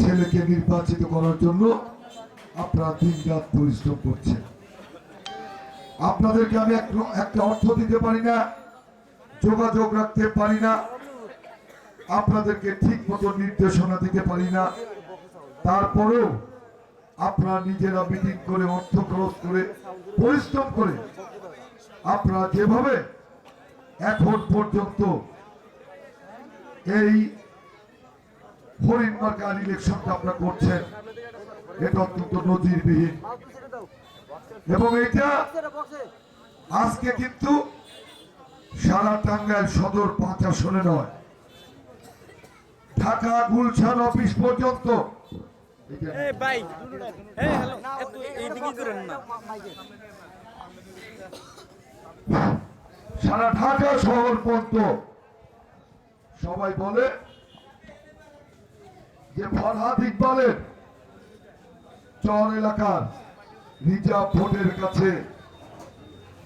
ছেলেকে নির্বাচিত করার জন্য আপনারা দিন রাত পরিশ্রম করছেন। আপনাদেরকে আমি একটা অর্থ দিতে পারি না, যোগাযোগ রাখতে পারি না, আপনাদেরকে ঠিক মতো নির্দেশনা দিতে পারি না। তারপরেও আপনারা নিজেরা মিটিং করে, অর্থ খরচ করে, পরিশ্রম করে আপনারা যেভাবে এখন পর্যন্ত এই হরিণ মার্কার ইলেকশনটা আপনারা করছেন এটা অত্যন্ত নজিরবিহীন। এবং এটা আজকে কিন্তু সারা টাঙ্গাইল সদর পাঁচ আসনে নয় ঢাকা গুলশান অফিস পর্যন্ত। সারা ঢাকা শহর পর্যন্ত সবাই বলে যে ফরহাদ ইকবালের চর এলাকার রিজার্ভ ভোটের কাছে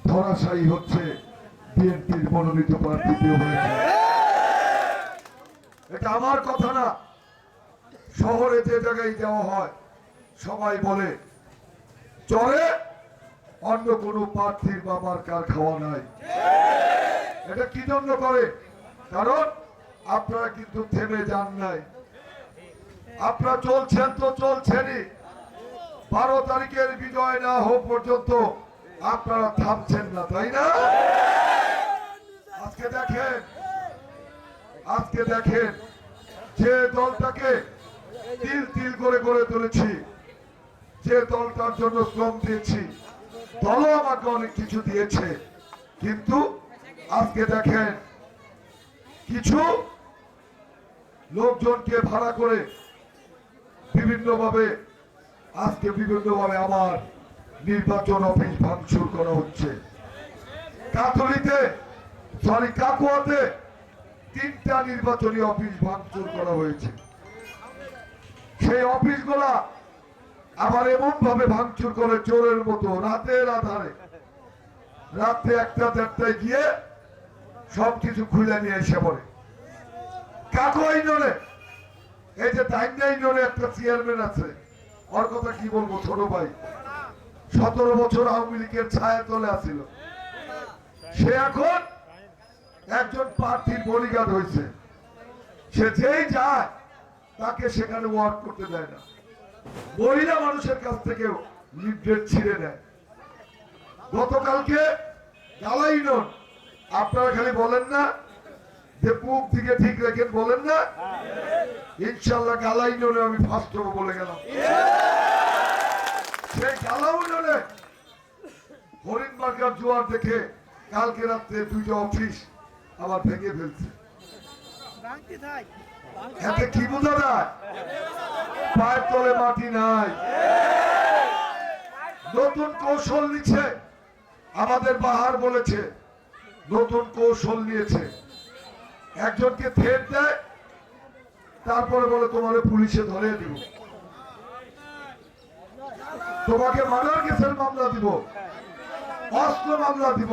ধরাশায়ী হচ্ছে বিএনপির মনোনীত প্রার্থী হয়েছে এটা আমার কথা না। শহরে যে জায়গায় যাওয়া হয়, সবাই বলে, চরে অন্য কোনো প্রার্থীর বাবার কার খাওয়া নাই। এটা কি জন্য করে? কারণ আপনারা কিন্তু থেমে যান নাই। আপনারা চলছেন তো চলছেনই। বারো তারিখের বিজয় না হোক পর্যন্ত আপনারা থামছেন না, তাই না? আজকে দেখেন আজকে দেখেন যে দলটাকে তিল তিল করে গড়ে তুলেছি, যে দলটার জন্য শ্রম দিয়েছি, দলও আমাকে অনেক কিছু দিয়েছে। কিন্তু আজকে দেখেন, কিছু লোকজনকে ভাড়া করে বিভিন্নভাবে, আজকে বিভিন্নভাবে আমার নির্বাচন অফিস ভাঙচুর করা হচ্ছে। কাতলিতে সরি কাকুয়াতে তিনটা নির্বাচনী অফিস ভাঙচুর করা হয়েছে। সেই অফিসগুলা আবার এমন ভাবে ভাঙচুর করে চোরের মতো, রাতের আধারে। রাত্রে একটা দেড়টায় গিয়ে সবকিছু খুলে নিয়ে এসে পড়ে। কাকু ইউনিয়নে এই যে টাইমনা ইউনিয়নে একটা চেয়ারম্যান আছে, ওর কথা কি বলব ছোট ভাই? সতেরো বছর আওয়ামী লীগের ছায়া তলে আসিল সে এখন একজন প্রার্থীর হয়েছে। সে যেই যায়, তাকে সেখানে ওয়ার্ক করতে দেয় না। মহিলা মানুষের কাছ থেকেও লিফলেট ছিঁড়ে নেয়। গতকালকে গালাইনন আপনারা খালি বলেন না বুক দিকে ঠিক রেখেন বলেন না? ইনশাল্লাহ গালাইননে আমি ফার্স্ট হব বলে গেলাম। সেই গালাউননে হরিণবার্গার জোয়ার দেখে কালকে রাত্রে দুইটা অফিস আবার ভেঙে ফেলছে। এতে কি বোঝা যায়? পায়ের তলে মাটি নাই। নতুন কৌশল নিচ্ছে। আমাদের বাহার বলেছে, নতুন কৌশল নিয়েছে। একজনকে থেট দেয়, তারপরে বলে তোমার পুলিশে ধরে দিব। তোমাকে মার্ডার কেসের মামলা দিব, অস্ত্র মামলা দিব।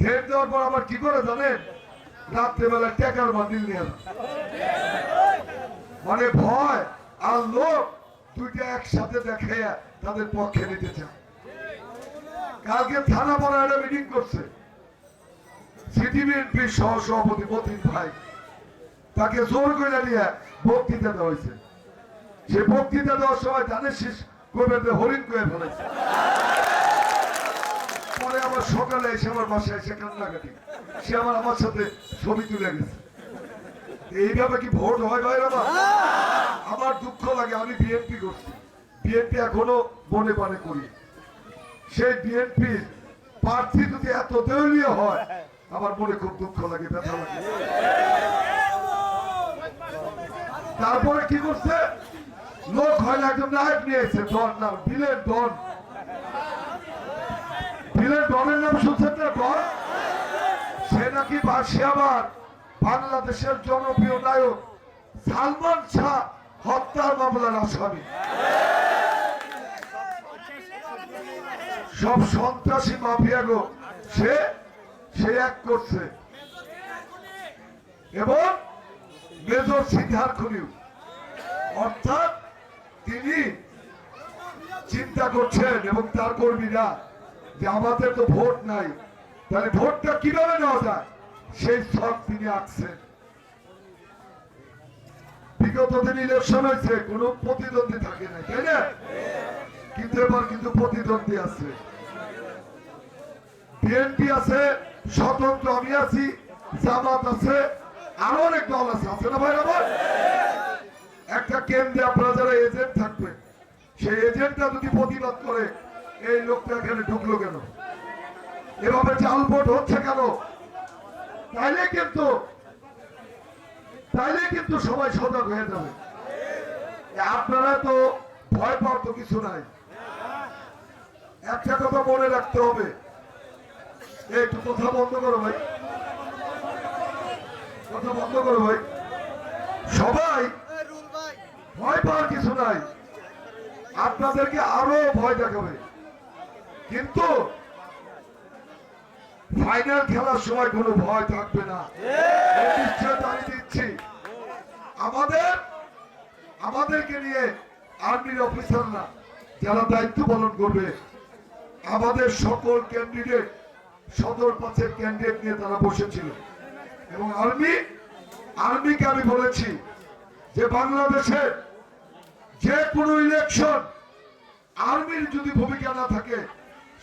থেট দেওয়ার পর আবার কি করে জানেন? রাত্রেবেলা টেকার বান্ডিল নিয়ে মানে ভয় আর লোক দুইটা একসাথে দেখে তাদের পক্ষে নিতে চায়। কালকে থানা পড়া একটা মিটিং করছে। সিটি বিএনপির সহ সভাপতি মতিন ভাই, তাকে জোর করে নিয়ে বক্তৃতা দেওয়া হয়েছে সে বক্তৃতা দেওয়ার সময় জানে শেষ করবে হরিণ করে ফেলেছে পরে আবার সকালে এসে আমার বাসায় এসে কান্নাকাটি। সে আমার আমার সাথে ছবি তুলে গেছে। এইভাবে কি ভোট হয় ভাই আমার আমার দুঃখ লাগে, আমি বিএনপি করছি। বিএনপি এখনও মনে মনে করি। সেই বিএনপি প্রার্থী যদি এত দলীয় হয় আমার মনে খুব দুঃখ লাগে ব্যথা লাগে। তারপরে কি করছে? লোক হয় না একজন নায়ক নিয়ে এসে ডন নাম বিলের ডন। বিলের ডনের নাম শুনছেন না ডন? সে নাকি সে আবার বাংলাদেশের জনপ্রিয় নায়ক সালমান শাহ হত্যার মামলার আসামি। সব সন্ত্রাসী মাফিয়া গো। সে সে এক করছে। এবং মেজর সিদ্ধার অর্থাৎ তিনি চিন্তা করছেন এবং তার কর্মীরা যে আমাদের তো ভোট নাই, তাহলে ভোটটা কীভাবে নেওয়া যায়? সেই সব তিনি আঁকছেন। বিগত দিন ইলেকশন হয়েছে, কোন প্রতিদ্বন্দ্বী থাকে না, তাই না? কিন্তু এবার কিন্তু প্রতিদ্বন্দ্বী আছে। বিএনপি আছে স্বতন্ত্র আমি আছি, জামাত আছে, আরও অনেক দল আছে আছে না ভাই আমার? একটা কেন্দ্রে আপনারা যারা এজেন্ট থাকবে সেই এজেন্টটা যদি প্রতিবাদ করে, এই লোকটা এখানে ঢুকলো কেন? এভাবে চাল ভোট হচ্ছে কেন? তাইলে কিন্তু তাইলে কিন্তু সবাই সজাগ হয়ে যাবে। আপনারা তো ভয় পাওয়ার তো কিছু নাই। একটা কথা মনে রাখতে হবে একটু কথা বন্ধ করো ভাই। কথা বন্ধ করো ভাই। সবাই, ভয় পাওয়ার কিছু নাই। আপনাদেরকে আরও ভয় দেখাবে। কিন্তু ফাইনাল খেলার সময় কোনো ভয় থাকবে না। আমি দিচ্ছি। আমাদের, আমাদেরকে নিয়ে আর্মির অফিসাররা যারা দায়িত্ব পালন করবে, আমাদের সকল ক্যান্ডিডেট সদর পাঁচের ক্যান্ডিডেট নিয়ে তারা বসেছিল। এবং আর্মি, আর্মিকে আমি বলেছি যে বাংলাদেশের যে কোনো ইলেকশন আর্মির যদি ভূমিকা না থাকে,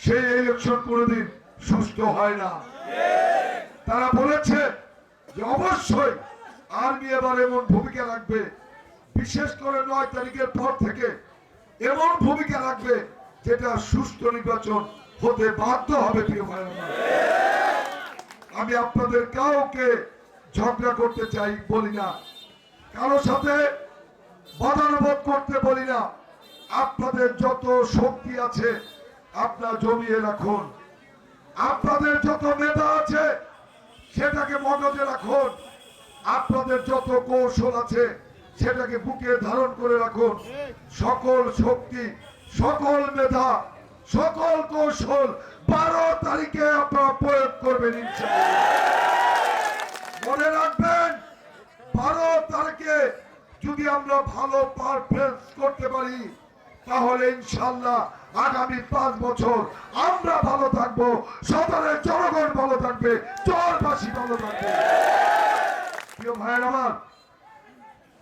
সেই ইলেকশন কোনোদিন সুস্থ হয় না। তারা বলেছে যে অবশ্যই আর্মি এবার এমন ভূমিকা রাখবে, বিশেষ করে নয় তারিখের পর থেকে এমন ভূমিকা রাখবে যেটা সুস্থ নির্বাচন হতে বাধ্য হবে প্রিয় ভাই। আমি আপনাদের কাউকে ঝগড়া করতে চাই বলি না। কারও সাথে বাদানুবাদ করতে বলি না। আপনাদের যত শক্তি আছে, আপনার জমিয়ে রাখুন। আপনাদের যত মেধা আছে, সেটাকে মগজে রাখুন। আপনাদের যত কৌশল আছে, সেটাকে বুকে ধারণ করে রাখুন। সকল শক্তি, সকল মেধা সকল কৌশল বারো তারিখে আপনারা প্রয়োগ করবেন মনে রাখবেন, বারো তারিখে যদি আমরা ভালো পারফরমেন্স করতে পারি, তাহলে ইনশাল্লাহ আগামী পাঁচ বছর আমরা ভালো থাকব সদরের জনগণ ভালো থাকবে চরবাসী ভালো থাকবে। প্রিয় ভাইয়ের আমার,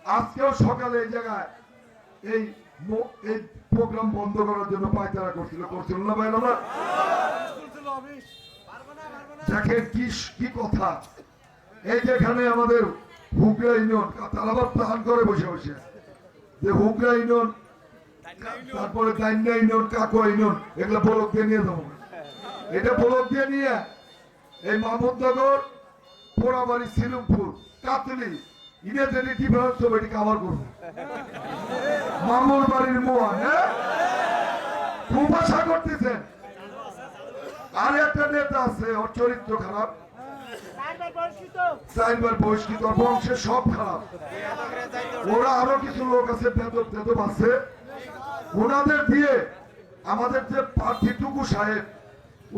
আজকেও সকালে এই জায়গায় এই এই প্রোগ্রাম বন্ধ করার জন্য পায়তারা করছিল করছিল না ভাইয়ের আমার দেখেন কি কি কথা। এই যেখানে আমাদের হুগরা ইউনিয়ন, তারা আবার প্ল্যান করে বসে বসে। যে হুগরা ইউনিয়ন, তারপরে দাইন্যা ইউনিয়ন, কাকুয়া ইউনিয়ন, এগুলো বলক দিয়ে নিয়ে যাব। এটা বলক দিয়ে নিয়ে এই মাহমুদনগর, পোড়াবাড়ি, সিলুমপুর, কাতলি ইমেজিয়ালি ডিফারেন্স হবে এটি কাভার করব। মামুর বাড়ির মোয়া হ্যাঁ? খুব আশা আর একটা নেতা আছে, ওর চরিত্র খারাপ। চাইবার বহিষ্কৃত সব খারাপ। ওরা আরও কিছু লোক আছে ওনাদের দিয়ে আমাদের যে প্রার্থী সাহেব,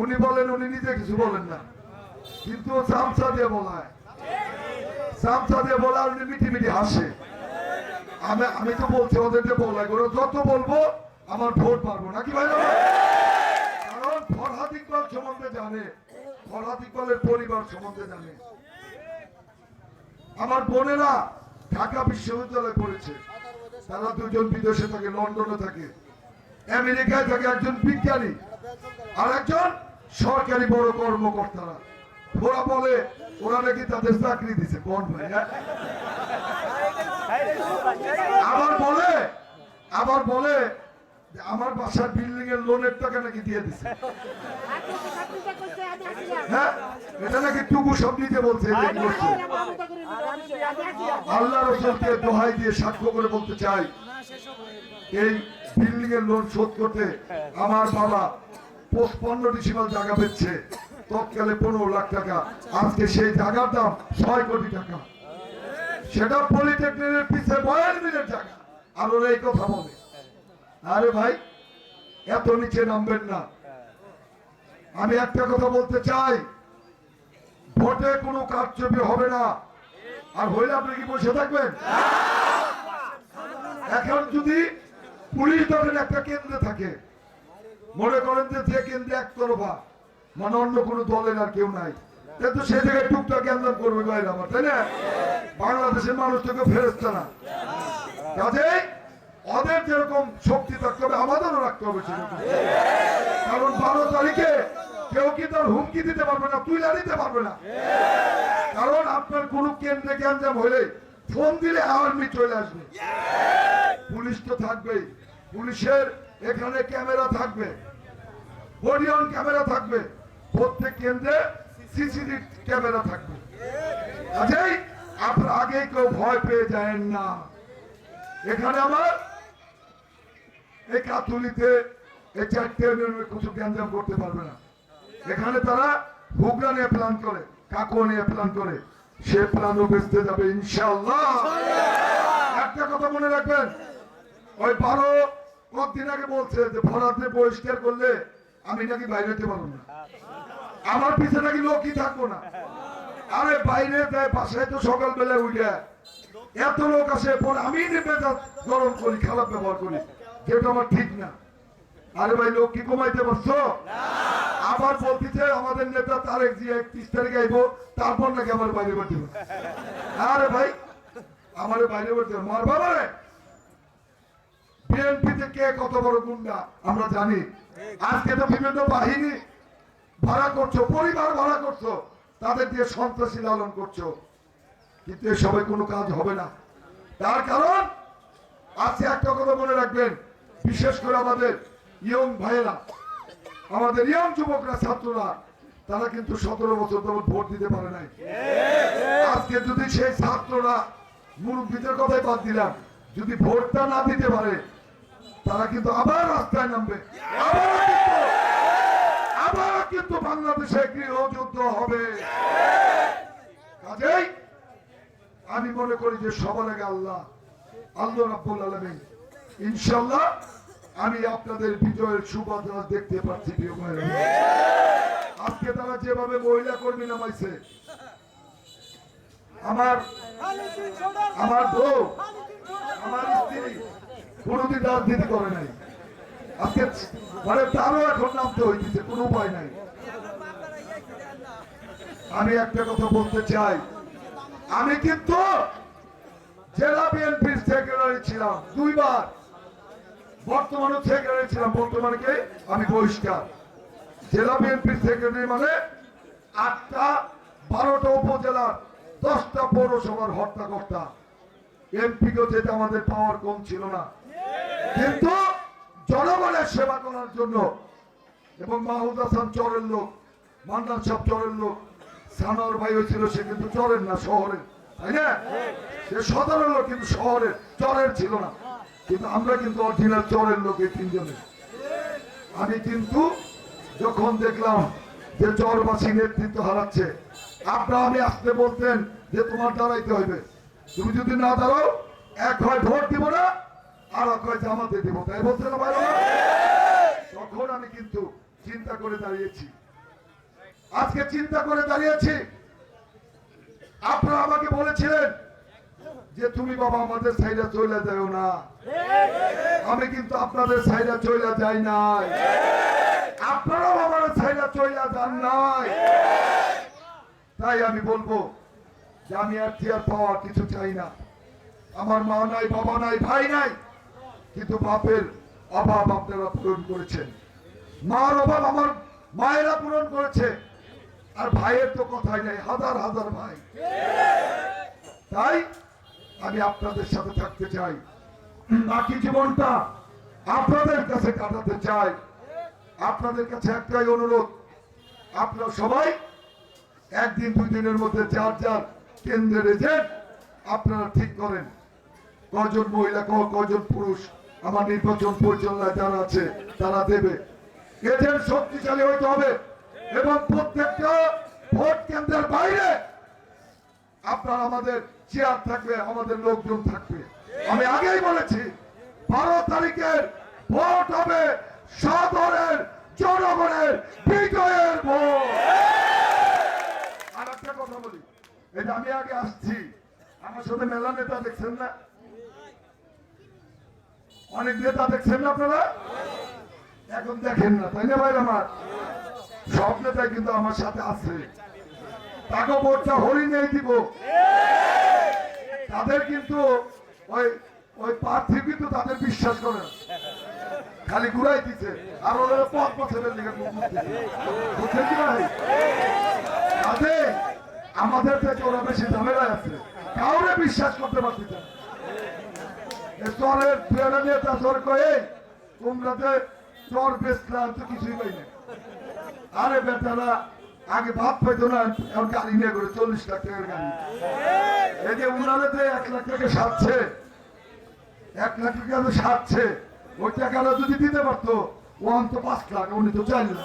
উনি বলেন, উনি নিজে কিছু বলেন না। কিন্তু চামচা দিয়ে বলায়। চামচা দিয়ে বলা মিটি মিটি হাসে। আমি আমি তো বলছি ওদেরকে বলাই ওরা যত বলব, আমার ভোট পারব নাকি ভাই? কারণ ফরহাদ ইকবাল সম্বন্ধে জানে। ফরহাদ ইকবালের পরিবার সম্বন্ধে জানে। আমার বোনেরা ঢাকা বিশ্ববিদ্যালয়ে পড়েছে। তারা দুজন বিদেশে থাকে, লন্ডনে থাকে। আমেরিকায় থাকে একজন বিজ্ঞানী আর একজন সরকারি বড় কর্মকর্তারা। ওরা বলে ওরা নাকি তাদের চাকরি দিছে। কোন ভাই হ্যাঁ? আবার বলে আবার বলে যে আমার বাসার বিল্ডিং এর লোনের টাকা নাকি দিয়ে দিছে। হ্যাঁ? এটা নাকি টুকু সব নিতে বলছে আল্লাহ রসুলকে দোহাই দিয়ে সাক্ষ্য করে বলতে চাই এই বিল্ডিং এর লোন শোধ করতে আমার বাবা পঁচপন্ন ডিসিমাল জায়গা পেচ্ছে তৎকালে পনেরো লাখ টাকা। আজকে সেই জায়গার দাম ছয় কোটি টাকা। সেটা পলিটেকনিকের পিছিয়ে বয়াল মিলের জায়গা। আর ওরা এই কথা বলে। আরে ভাই, এত নিচে নামবেন না। আমি একটা কথা বলতে চাই। ভোটে কোনো কারচুপি হবে না। আর হইলে আপনি কি বসে থাকবেন? এখন যদি পুলিশ ধরেন একটা কেন্দ্রে থাকে, মনে করেন যে কেন্দ্রে একতরফা মানে অন্য কোনো দলের আর কেউ নাই। কিন্তু সে জায়গায় টুকটাক গ্যাঞ্জাম করবে বাইরে আমার, তাই না? বাংলাদেশের মানুষ তোকে ফেরস্তা না। কাজেই ওদের যেরকম শক্তি থাকতে হবে, আমাদেরও রাখতে হবে কারণ বারো তারিখে কেউ কি তার হুমকি দিতে পারবে না তুই দিতে পারবে না। কারণ আপনার কোন কেন্দ্রে গ্যাঞ্জাম হলে ফোন দিলে আর্মি চলে আসবে। পুলিশ তো থাকবেই। পুলিশের এখানে ক্যামেরা থাকবে। বডি অন ক্যামেরা থাকবে। প্রত্যেক কেন্দ্রে সিসিটিভি ক্যামেরা থাকবে। কাজেই আপনার আগে কেউ ভয় পেয়ে যায় না। এখানে আমার এই কাতুলিতে এই চারটে কিছু গ্যাঞ্জাম করতে পারবে না। এখানে তারা হুগরা নিয়ে প্ল্যান করে কাকু নিয়ে প্ল্যান করে। সে প্ল্যানও বেঁচতে যাবে ইনশাল্লাহ একটা কথা মনে রাখবেন ওই বারো কতদিন আগে বলছে যে ভরাতে বহিষ্কার করলে আমি নাকি বাইরে যেতে পারব না। আমার পিছনে নাকি লোকই থাকব না। আরে বাইরে দেয় বাসায় তো সকালবেলা উঠে এত লোক আসে, পরে আমি মেজাজ গরম করি, খারাপ ব্যবহার করি, যেটা আমার ঠিক না। আরে ভাই, লোক কি কমাইতে পারছ? আবার বলতেছে, আমাদের নেতা তারেক জিয়া একত্রিশ তারিখে আইবো, তারপর নাকি আমার বাইরে হবে। আরে ভাই, আমার বাইরে হবে। মার বাবা রে বিএনপিতে কে কত বড় গুন্ডা, আমরা জানি। আজকে তো বিভিন্ন বাহিনী ভাড়া করছ, পরিবার ভাড়া করছ, তাদের দিয়ে সন্ত্রাসী লালন করছ। কিন্তু এসবে কোনো কাজ হবে না। তার কারণ, আজকে একটা কথা মনে রাখবেন, বিশেষ করে আমাদের ইয়ং ভাইয়েরা, আমাদের ইয়ং যুবকরা, ছাত্ররা, তারা কিন্তু সতেরো বছর যাবত ভোট দিতে পারে নাই। আজকে যদি সেই ছাত্ররা মুরব্বীদের কথাই বাদ দিলাম, যদি ভোটটা না দিতে পারে তারা কিন্তু আবার রাস্তায় নামবে। আবার কিন্তু বাংলাদেশে গৃহযুদ্ধ হবে। কাজেই আমি মনে করি যে সবার আগে আল্লাহ আল্লাহ রাব্বুল আলামিন। ইনশাআল্লাহ আমি আপনাদের বিজয়ের সুবাতাস দেখতে পাচ্ছি আজকে তারা যেভাবে মহিলা কর্মী নামাইছে, আমার আমার বউ, আমার স্ত্রী কোনোদিন রাজনীতি করে নাই। আজকে মানে তারও এখন নামতে হইতেছে, কোনো উপায় নাই। আমি একটা কথা বলতে চাই। আমি কিন্তু জেলা বিএনপির সেক্রেটারি ছিলাম, দুইবার। বর্তমানে সেক্রেটারি ছিলাম, বর্তমানে কে? আমি বহিষ্কার। জেলা বিএনপির সেক্রেটারি মানে আটটা, বারোটা উপজেলার দশটা পৌরসভার হর্তাকর্তা এমপিকেও যেতে আমাদের পাওয়ার কম ছিল না। কিন্তু জনগণের সেবা করার জন্য এবং মাহমুদ হাসান চরের লোক, মান্নান সাহেব চরের লোক, সানোয়ার ভাই হয়েছিল সে কিন্তু চরের না, শহরের, তাই না? সে সাধারণ লোক কিন্তু শহরের, চরের ছিল না। কিন্তু আমরা কিন্তু অরিজিনাল চরের লোক এই তিনজনের। আমি কিন্তু যখন দেখলাম যে চরবাসী নেতৃত্ব হারাচ্ছে, আপনারা আমি আসতে বলতেন যে তোমার দাঁড়াইতে হইবে। তুমি যদি না দাঁড়াও, এক হয় ভোট দিব না দিব তখন আমি কিন্তু চিন্তা করে দাঁড়িয়েছি। আজকে চিন্তা করে দাঁড়িয়েছি। আপনারা আমাকে বলেছিলেন যে তুমি বাবা আমাদের সাইডে চলে যাও না। আমি কিন্তু আপনাদের সাইডে চলে যাই নাই। আপনারাও আমার সাইডে চলে যান নাই। তাই আমি বলব যে আমি আর টিয়ার পাওয়ার কিছু চাই না। আমার মা নাই, বাবা নাই, ভাই নাই। কিন্তু বাপের অভাব আপনারা পূরণ করেছেন। মার অভাব আমার মায়েরা পূরণ করেছে। আর ভাইয়ের তো কথাই নাই, হাজার হাজার ভাই। তাই আমি আপনাদের সাথে থাকতে চাই। বাকি জীবনটা আপনাদের কাছে কাটাতে চাই। আপনাদের কাছে একটাই অনুরোধ, আপনারা সবাই একদিন দুই দিনের মধ্যে যার যার কেন্দ্রের এজেন্ট আপনারা ঠিক করেন। কজন মহিলা, কজন পুরুষ আমার নির্বাচন পরিচালনায় যারা আছে, তারা দেবে। এজেন্ট শক্তিশালী হইতে হবে এবং প্রত্যেকটা ভোট কেন্দ্রের বাইরে আপনার আমাদের চেয়ার থাকবে, আমাদের লোকজন থাকবে। আমি আগেই বলেছি, বারো তারিখের ভোট হবে সাদরের জনগণের বিজয়ের ভোট। আর একটা কথা বলি যে আমি আগে আসছি। আমার সাথে মেলা নেতা দেখছেন না? অনেক নেতা দেখছেন না আপনারা? এখন দেখেন না, তাই না ভাই আমার? সব নেতাই কিন্তু আমার সাথে আছে। তাকে ভোটটা হরিণেই দিব। তাদের কিন্তু ওই ওই প্রার্থী কিন্তু তাদের বিশ্বাস করে খালি ঘুরাই দিছে। আর ওরা পথ বছরের দিকে আমাদের থেকে ওরা বেশি ঝামেলায় আছে। কাউরে বিশ্বাস করতে পারছি না। চরের প্রেরণা নিয়ে তা চর কয়ে তোমরা যে চর বেচলাম তো কিছুই পাই না আরে বেটারা আগে ভাত পাইতো না, এখন গাড়ি নিয়ে করে চল্লিশ লাখ টাকার গাড়ি। এই যে উনারে যে এক লাখ টাকা সারছে, এক লাখ টাকা যে সারছে ওই টাকাটা যদি দিতে পারতো? ও অন্ত পাঁচ লাখ, উনি তো চাই না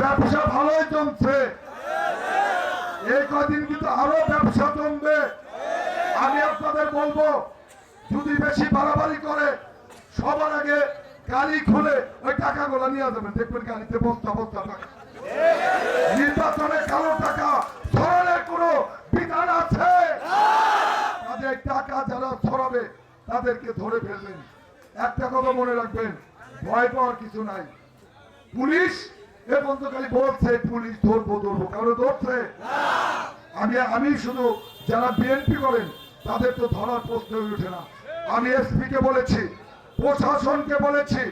ব্যবসা ভালোই জমছে। এই কদিন কিন্তু আরও ব্যবসা জমবে। আমি আপনাদের বলব যদি বেশি বাড়াবাড়ি করে, সবার আগে গাড়ি খুলে ওই টাকা গুলা নিয়ে যাবেন দেখবেন গাড়িতে বস্তা বস্তা টাকা নির্বাচনে কালো টাকা ধরনের কোনো বিধান আছে? তাদের টাকা যারা ছড়াবে, তাদেরকে ধরে ফেলবেন। একটা কথা মনে রাখবেন, ভয় পাওয়ার কিছু নাই। পুলিশ, এ পর্যন্ত খালি বলছে, পুলিশ ধরবো ধরবো। কারণ ধরছে। আমি আমি শুধু যারা বিএনপি করেন, তাদের তো ধরার প্রশ্ন হয়ে ওঠে না। আমি এসপি কে বলেছি, প্রশাসনকে বলেছি,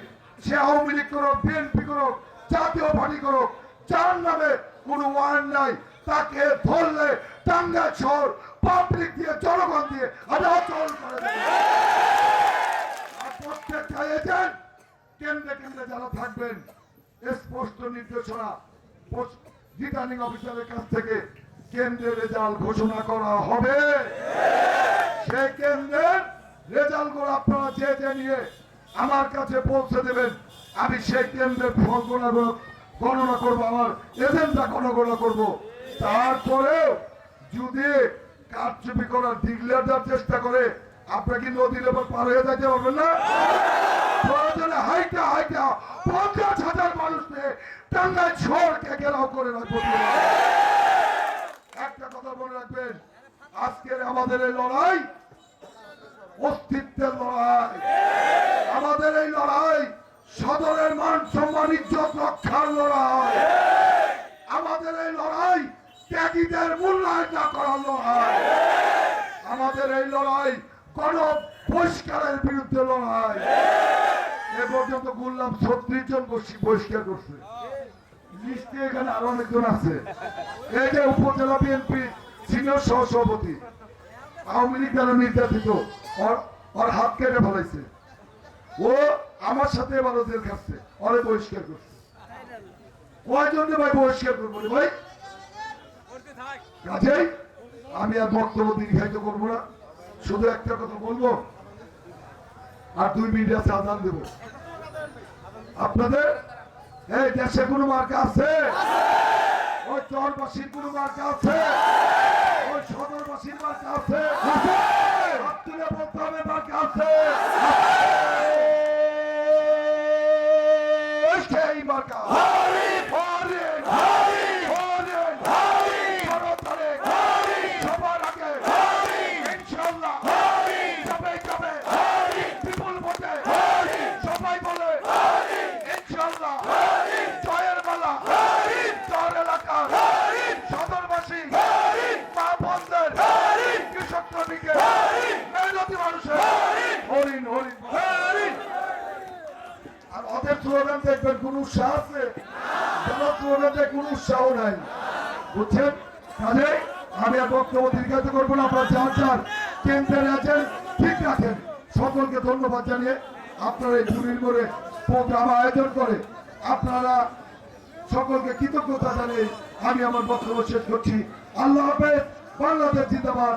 সে আওয়ামী লীগ করুক বিএনপি করুক, জাতীয় পার্টি করুক, যার নামে কোনো ওয়ারেন্ট নাই, তাকে ধরলে টাঙ্গা শহর পাবলিক দিয়ে, জনগণ দিয়ে অচল করে। কেন্দ্রে কেন্দ্রে যারা থাকবেন, স্পষ্ট নির্দেশনা রিটার্নিং অফিসারের কাছ থেকে কেন্দ্রের রেজাল্ট ঘোষণা করা হবে। সেই কেন্দ্রের রেজাল্টগুলো আপনারা যে যে নিয়ে আমার কাছে পৌঁছে দেবেন, আমি সেই কেন্দ্রের ফল গণনা গণনা করব, আমার এজেন্টটা গণনা করব। তারপরেও যদি কারচুপি করার ডিক্লেয়ার দেওয়ার চেষ্টা করে, আপনারা কি নদীর ওপর পার হয়ে যেতে পারবেন না? প্রয়োজনে হাইটা হাইটা পঞ্চাশ হাজার মানুষকে টাঙ্গাই ঝড়কে করে রাখব। একটা কথা মনে রাখবেন, আজকের আমাদের এই লড়াই অস্তিত্বের লড়াই। আমাদের এই লড়াই সদরের মান সম্মান, ইজ্জত রক্ষার লড়াই। আমাদের এই লড়াই ত্যাগীদের মূল্যায়ন না করার লড়াই। আমাদের এই লড়াই গণ বহিষ্কারের বিরুদ্ধে লড়াই। এ পর্যন্ত বললাম ছত্রিশ জন বহিষ্কার করছে। লিস্টে এখানে আরও অনেকজন আছে। এই যে উপজেলা বিএনপি সিনিয়র সহ সভাপতি আওয়ামী লীগ দ্বারা নির্যাতিত। ওর- হাত কেটে ফেলাইছে। ও আমার সাথে এবারও জেল খাচ্ছে। অনেক বহিষ্কার করছে। করব না শুধু একটা কথা বলব। আর দুই মিনিট আছে, আদান দেব। আপনাদের, এই দেশে কোনো মার্কা আছে? ওই চরবাসীর কোনো মার্কা আছে? মার্কা আছে। হাত তুলে বলতে হবে মার্কা আছে সেই মার্কা হরি হরি হরি হরি হরি জনতারে হরি সবার আগে হরি ইনশাআল্লাহ হরি যাবে যাবে হরি বিপুল ভোটে হরি সবাই বলে হরি ইনশাআল্লাহ হরি জয়ের মালা হরি চর এলাকা হরি সদরবাসী হরি মা বন্ধের হরি কৃষক শ্রমিকের হরি মেহনতি মানুষের হরি হরিণ হরিণ হরিণ আর ওদের স্লোগান দেখবেন কোন উৎসাহ আছে? যারা কোন উৎসাহ নাই। বুঝছেন? কাজে আমি বক্তব্য দীর্ঘায়িত করব না, আপনার যার যার কেন্দ্রের আছেন, ঠিক রাখেন। সকলকে ধন্যবাদ জানিয়ে আপনারা এই চুরির মোড়ে প্রোগ্রাম আয়োজন করে আপনারা সকলকে কৃতজ্ঞতা জানিয়ে আমি আমার বক্তব্য শেষ করছি। আল্লাহ হাফেজ, বাংলাদেশ জিন্দাবাদ।